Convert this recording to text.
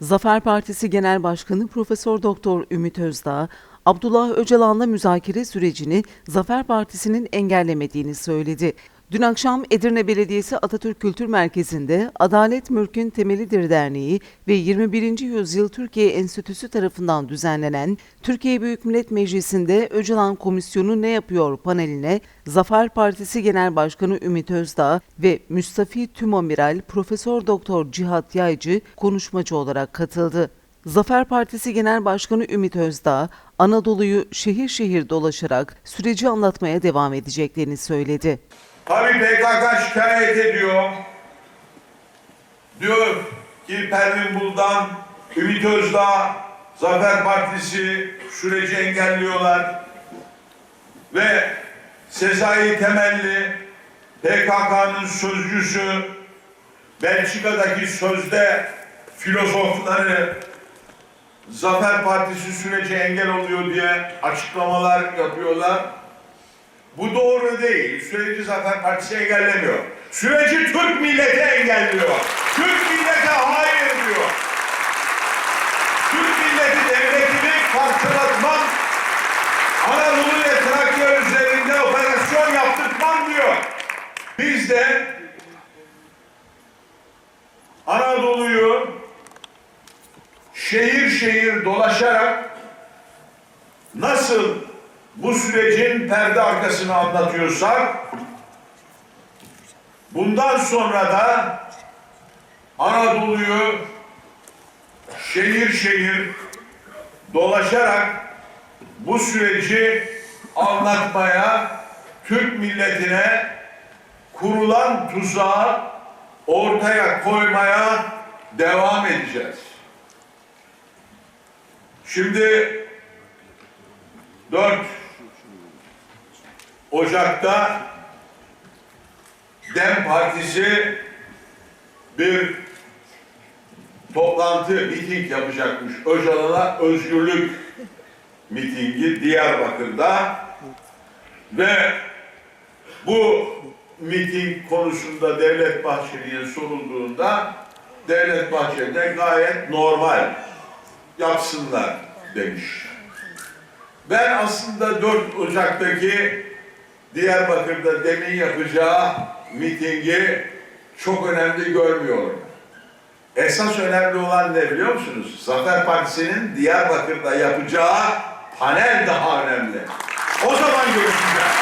Zafer Partisi Genel Başkanı Profesör Doktor Ümit Özdağ, Abdullah Öcalan'la müzakere sürecini Zafer Partisi'nin engellemediğini söyledi. Dün akşam Edirne Belediyesi Atatürk Kültür Merkezi'nde Adalet Mülkün Temelidir Derneği ve 21. Yüzyıl Türkiye Enstitüsü tarafından düzenlenen Türkiye Büyük Millet Meclisi'nde Öcalan Komisyonu ne yapıyor paneline Zafer Partisi Genel Başkanı Ümit Özdağ ve Müstafi Tümamiral Profesör Doktor Cihat Yaycı konuşmacı olarak katıldı. Zafer Partisi Genel Başkanı Ümit Özdağ, Anadolu'yu şehir şehir dolaşarak süreci anlatmaya devam edeceklerini söyledi. Tabii PKK şikayet ediyor. Diyor ki Pervin Buldan, Ümit Özdağ, Zafer Partisi süreci engelliyorlar. Ve Sezai Temelli, PKK'nın sözcüsü, Belçika'daki sözde filozofları Zafer Partisi süreci engel oluyor diye açıklamalar yapıyorlar. Bu doğru değil. Süreci Zafer Partisi engellemiyor. Süreci Türk milleti engelliyor. Türk millete hayır diyor. Türk milleti devletini parçalatmam, Anadolu ve Trakya üzerinde operasyon yaptırtmam diyor. Biz de Anadolu'yu şehir şehir dolaşarak nasıl bu sürecin perde arkasını anlatıyorsak bundan sonra da Anadolu'yu şehir şehir dolaşarak bu süreci anlatmaya Türk milletine kurulan tuzağı ortaya koymaya devam edeceğiz. Şimdi 4 Ocak'ta DEM Partisi bir toplantı, miting yapacakmış. Öcalan'a özgürlük mitingi Diyarbakır'da ve bu miting konusunda Devlet Bahçeli'ye sorulduğunda Devlet Bahçeli de gayet normal yapsınlar demiş. Ben aslında 4 Ocak'taki Diyarbakır'da demin yapacağı mitingi çok önemli görmüyorum. Esas önemli olan ne biliyor musunuz? Zafer Partisi'nin Diyarbakır'da yapacağı panel daha önemli. O zaman görüşürüz.